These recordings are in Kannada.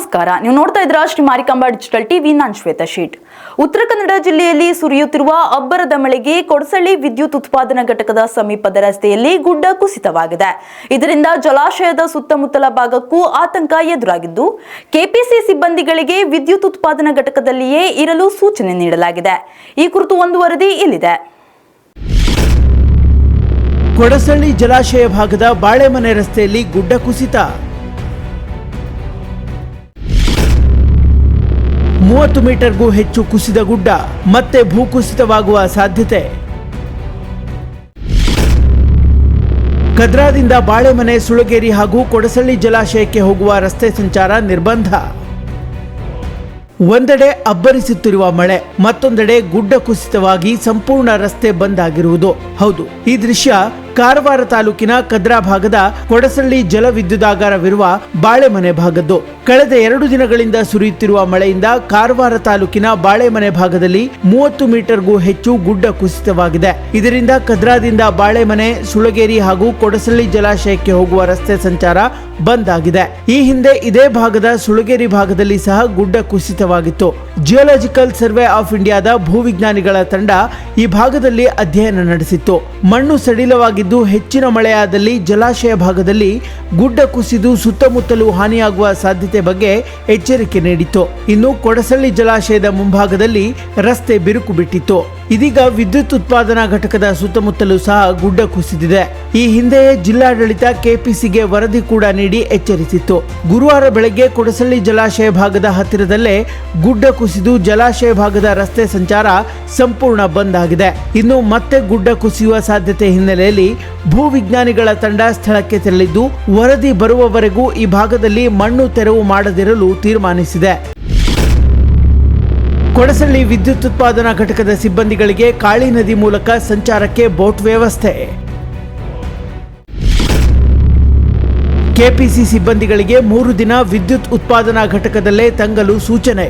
ನಮಸ್ಕಾರ. ನೀವು ನೋಡ್ತಾ ಇದ್ರ ಶ್ರೀ ಮಾರಿಕಾಂಬಾ ಡಿಜಿಟಲ್ ಟಿವಿ. ನಾನು ಶ್ವೇತಾ ಶೀಟ್. ಉತ್ತರ ಕನ್ನಡ ಜಿಲ್ಲೆಯಲ್ಲಿ ಸುರಿಯುತ್ತಿರುವ ಅಬ್ಬರದ ಮಳೆಗೆ ಕೊಡಸಳ್ಳಿ ವಿದ್ಯುತ್ ಉತ್ಪಾದನಾ ಘಟಕದ ಸಮೀಪದ ರಸ್ತೆಯಲ್ಲಿ ಗುಡ್ಡ ಕುಸಿತವಾಗಿದೆ. ಇದರಿಂದ ಜಲಾಶಯದ ಸುತ್ತಮುತ್ತಲ ಭಾಗಕ್ಕೂ ಆತಂಕ ಎದುರಾಗಿದ್ದು, ಕೆಪಿಸಿ ಸಿಬ್ಬಂದಿಗಳಿಗೆ ವಿದ್ಯುತ್ ಉತ್ಪಾದನಾ ಘಟಕದಲ್ಲಿಯೇ ಇರಲು ಸೂಚನೆ ನೀಡಲಾಗಿದೆ. ಈ ಕುರಿತು ಒಂದು ವರದಿ ಇಲ್ಲಿದೆ. ಕೊಡಸಳ್ಳಿ ಜಲಾಶಯ ಭಾಗದ ಬಾಳೆಮನೆ ರಸ್ತೆಯಲ್ಲಿ ಗುಡ್ಡ ಕುಸಿತ. ಮೂವತ್ತು ಮೀಟರ್ಗೂ ಹೆಚ್ಚು ಕುಸಿದ ಗುಡ್ಡ ಮತ್ತೆ ಭೂಕುಸಿತವಾಗುವ ಸಾಧ್ಯತೆ. ಕದ್ರಾದಿಂದ ಬಾಳೆಮನೆ, ಸುಳಗೇರಿ ಹಾಗೂ ಕೊಡಸಳ್ಳಿ ಜಲಾಶಯಕ್ಕೆ ಹೋಗುವ ರಸ್ತೆ ಸಂಚಾರ ನಿರ್ಬಂಧ. ಒಂದೆಡೆ ಅಬ್ಬರಿಸುತ್ತಿರುವ ಮಳೆ, ಮತ್ತೊಂದೆಡೆ ಗುಡ್ಡ ಕುಸಿತವಾಗಿ ಸಂಪೂರ್ಣ ರಸ್ತೆ ಬಂದ್ ಆಗಿರುವುದು. ಹೌದು, ಈ ದೃಶ್ಯ ಕಾರವಾರ ತಾಲೂಕಿನ ಕದ್ರಾ ಭಾಗದ ಕೊಡಸಳ್ಳಿ ಜಲವಿದ್ಯುದಾಗಾರವಿರುವ ಬಾಳೆಮನೆ ಭಾಗದ್ದು. ಕಳೆದ ಎರಡು ದಿನಗಳಿಂದ ಸುರಿಯುತ್ತಿರುವ ಮಳೆಯಿಂದ ಕಾರವಾರ ತಾಲೂಕಿನ ಬಾಳೆಮನೆ ಭಾಗದಲ್ಲಿ ಮೂವತ್ತು ಮೀಟರ್ಗೂ ಹೆಚ್ಚು ಗುಡ್ಡ ಕುಸಿತವಾಗಿದೆ. ಇದರಿಂದ ಕದ್ರಾದಿಂದ ಬಾಳೆಮನೆ, ಸುಳಗೇರಿ ಹಾಗೂ ಕೊಡಸಳ್ಳಿ ಜಲಾಶಯಕ್ಕೆ ಹೋಗುವ ರಸ್ತೆ ಸಂಚಾರ ಬಂದ್ ಆಗಿದೆ. ಈ ಹಿಂದೆ ಇದೇ ಭಾಗದ ಸುಳಗೇರಿ ಭಾಗದಲ್ಲಿ ಸಹ ಗುಡ್ಡ ಕುಸಿತವಾಗಿತ್ತು. ಜಿಯೋಲಾಜಿಕಲ್ ಸರ್ವೆ ಆಫ್ ಇಂಡಿಯಾದ ಭೂವಿಜ್ಞಾನಿಗಳ ತಂಡ ಈ ಭಾಗದಲ್ಲಿ ಅಧ್ಯಯನ ನಡೆಸಿತ್ತು. ಮಣ್ಣು ಸಡಿಲವಾಗಿದ್ದು ಹೆಚ್ಚಿನ ಮಳೆಯಾದಲ್ಲಿ ಜಲಾಶಯ ಭಾಗದಲ್ಲಿ ಗುಡ್ಡ ಕುಸಿದು ಸುತ್ತಮುತ್ತಲು ಹಾನಿಯಾಗುವ ಸಾಧ್ಯತೆ ಬಗ್ಗೆ ಎಚ್ಚರಿಕೆ ನೀಡಿತು ಇನ್ನು ಕೊಡಸಳ್ಳಿ ಜಲಾಶಯದ ಮುಂಭಾಗದಲ್ಲಿ ರಸ್ತೆ ಬಿರುಕು ಬಿಟ್ಟಿತ್ತು. ಇದೀಗ ವಿದ್ಯುತ್ ಉತ್ಪಾದನಾ ಘಟಕದ ಸುತ್ತಮುತ್ತಲೂ ಸಹ ಗುಡ್ಡ ಕುಸಿದಿದೆ. ಈ ಹಿಂದೆಯೇ ಜಿಲ್ಲಾಡಳಿತ ಕೆಪಿಸಿಗೆ ವರದಿ ಕೂಡ ನೀಡಿ ಎಚ್ಚರಿಸಿತ್ತು. ಗುರುವಾರ ಬೆಳಗ್ಗೆ ಕೊಡಸಳ್ಳಿ ಜಲಾಶಯ ಭಾಗದ ಹತ್ತಿರದಲ್ಲೇ ಗುಡ್ಡ ಕುಸಿದು ಜಲಾಶಯ ಭಾಗದ ರಸ್ತೆ ಸಂಚಾರ ಸಂಪೂರ್ಣ ಬಂದ್ ಆಗಿದೆ. ಇನ್ನು ಮತ್ತೆ ಗುಡ್ಡ ಕುಸಿಯುವ ಸಾಧ್ಯತೆ ಹಿನ್ನೆಲೆಯಲ್ಲಿ ಭೂವಿಜ್ಞಾನಿಗಳ ತಂಡ ಸ್ಥಳಕ್ಕೆ ತೆರಳಿದ್ದು, ವರದಿ ಬರುವವರೆಗೂ ಈ ಭಾಗದಲ್ಲಿ ಮಣ್ಣು ತೆರವು ಮಾಡದಿರಲು ತೀರ್ಮಾನಿಸಿದೆ. ಕೊಡಸಳ್ಳಿ ವಿದ್ಯುತ್ ಉತ್ಪಾದನಾ ಘಟಕದ ಸಿಬ್ಬಂದಿಗಳಿಗೆ ಕಾಳಿ ನದಿ ಮೂಲಕ ಸಂಚಾರಕ್ಕೆ ಬೋಟ್ ವ್ಯವಸ್ಥೆ. ಕೆಪಿಸಿ ಸಿಬ್ಬಂದಿಗಳಿಗೆ ಮೂರು ದಿನ ವಿದ್ಯುತ್ ಉತ್ಪಾದನಾ ಘಟಕದಲ್ಲೇ ತಂಗಲು ಸೂಚನೆ.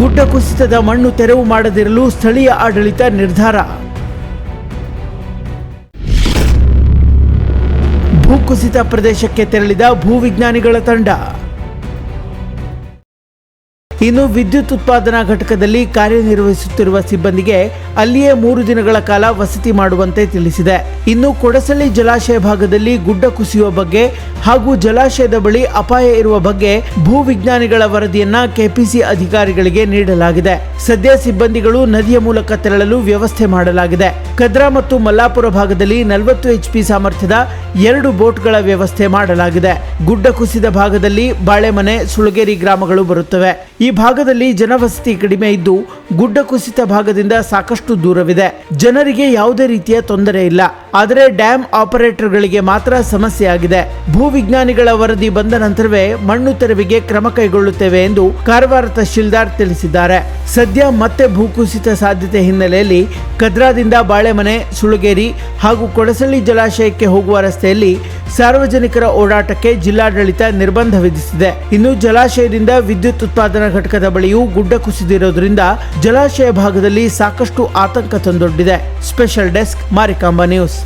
ಗುಡ್ಡ ಕುಸಿತದ ಮಣ್ಣು ತೆರವು ಮಾಡದಿರಲು ಸ್ಥಳೀಯ ಆಡಳಿತ ನಿರ್ಧಾರ. ಭೂಕುಸಿತ ಪ್ರದೇಶಕ್ಕೆ ತೆರಳಿದ ಭೂವಿಜ್ಞಾನಿಗಳ ತಂಡ. ಇನ್ನು ವಿದ್ಯುತ್ ಉತ್ಪಾದನಾ ಘಟಕದಲ್ಲಿ ಕಾರ್ಯನಿರ್ವಹಿಸುತ್ತಿರುವ ಸಿಬ್ಬಂದಿಗೆ ಅಲ್ಲಿಯೇ ಮೂರು ದಿನಗಳ ಕಾಲ ವಸತಿ ಮಾಡುವಂತೆ ತಿಳಿಸಿದೆ. ಇನ್ನು ಕೊಡಸಳ್ಳಿ ಜಲಾಶಯ ಭಾಗದಲ್ಲಿ ಗುಡ್ಡ ಕುಸಿಯುವ ಬಗ್ಗೆ ಹಾಗೂ ಜಲಾಶಯದ ಬಳಿ ಅಪಾಯ ಇರುವ ಬಗ್ಗೆ ಭೂ ವಿಜ್ಞಾನಿಗಳ ವರದಿಯನ್ನ ಕೆಪಿಸಿ ಅಧಿಕಾರಿಗಳಿಗೆ ನೀಡಲಾಗಿದೆ. ಸದ್ಯ ಸಿಬ್ಬಂದಿಗಳು ನದಿಯ ಮೂಲಕ ತೆರಳಲು ವ್ಯವಸ್ಥೆ ಮಾಡಲಾಗಿದೆ. ಕದ್ರಾ ಮತ್ತು ಮಲ್ಲಾಪುರ ಭಾಗದಲ್ಲಿ ನಲವತ್ತು ಎಚ್ಪಿ ಸಾಮರ್ಥ್ಯದ ಎರಡು ಬೋಟ್ಗಳ ವ್ಯವಸ್ಥೆ ಮಾಡಲಾಗಿದೆ. ಗುಡ್ಡ ಕುಸಿದ ಭಾಗದಲ್ಲಿ ಬಾಳೆಮನೆ, ಸುಳಗೇರಿ ಗ್ರಾಮಗಳು ಬರುತ್ತವೆ. ಈ ಭಾಗದಲ್ಲಿ ಜನವಸತಿ ಕಡಿಮೆ ಇದ್ದು ಗುಡ್ಡ ಕುಸಿತ ಭಾಗದಿಂದ ಸಾಕಷ್ಟು ದೂರವಿದೆ. ಜನರಿಗೆ ಯಾವುದೇ ರೀತಿಯ ತೊಂದರೆ ಇಲ್ಲ. ಆದರೆ ಡ್ಯಾಂ ಆಪರೇಟರ್ಗಳಿಗೆ ಮಾತ್ರ ಸಮಸ್ಯೆ ಆಗಿದೆ. ಭೂವಿಜ್ಞಾನಿಗಳ ವರದಿ ಬಂದ ನಂತರವೇ ಮಣ್ಣು ತೆರವಿಗೆ ಕ್ರಮ ಕೈಗೊಳ್ಳುತ್ತೇವೆ ಎಂದು ಕಾರವಾರ ತಹಶೀಲ್ದಾರ್ ತಿಳಿಸಿದ್ದಾರೆ. ಸದ್ಯ ಮತ್ತೆ ಭೂಕುಸಿತ ಸಾಧ್ಯತೆ ಹಿನ್ನೆಲೆಯಲ್ಲಿ ಕದ್ರಾದಿಂದ ಬಾಳೆಮನೆ, ಸುಳಗೇರಿ ಹಾಗೂ ಕೊಡಸಳ್ಳಿ ಜಲಾಶಯಕ್ಕೆ ಹೋಗುವ ರಸ್ತೆಯಲ್ಲಿ ಸಾರ್ವಜನಿಕರ ಓಡಾಟಕ್ಕೆ ಜಿಲ್ಲಾಡಳಿತ ನಿರ್ಬಂಧ ವಿಧಿಸಿದೆ. ಇನ್ನು ಜಲಾಶಯದಿಂದ ವಿದ್ಯುತ್ ಉತ್ಪಾದನಾ ಘಟಕದ ಬಳಿಯೂ ಗುಡ್ಡ ಕುಸಿದಿರೋದ್ರಿಂದ ಜಲಾಶಯ ಭಾಗದಲ್ಲಿ ಸಾಕಷ್ಟು ಆತಂಕ ತಂದೊಡ್ಡಿದೆ. Special desk Marikamba news.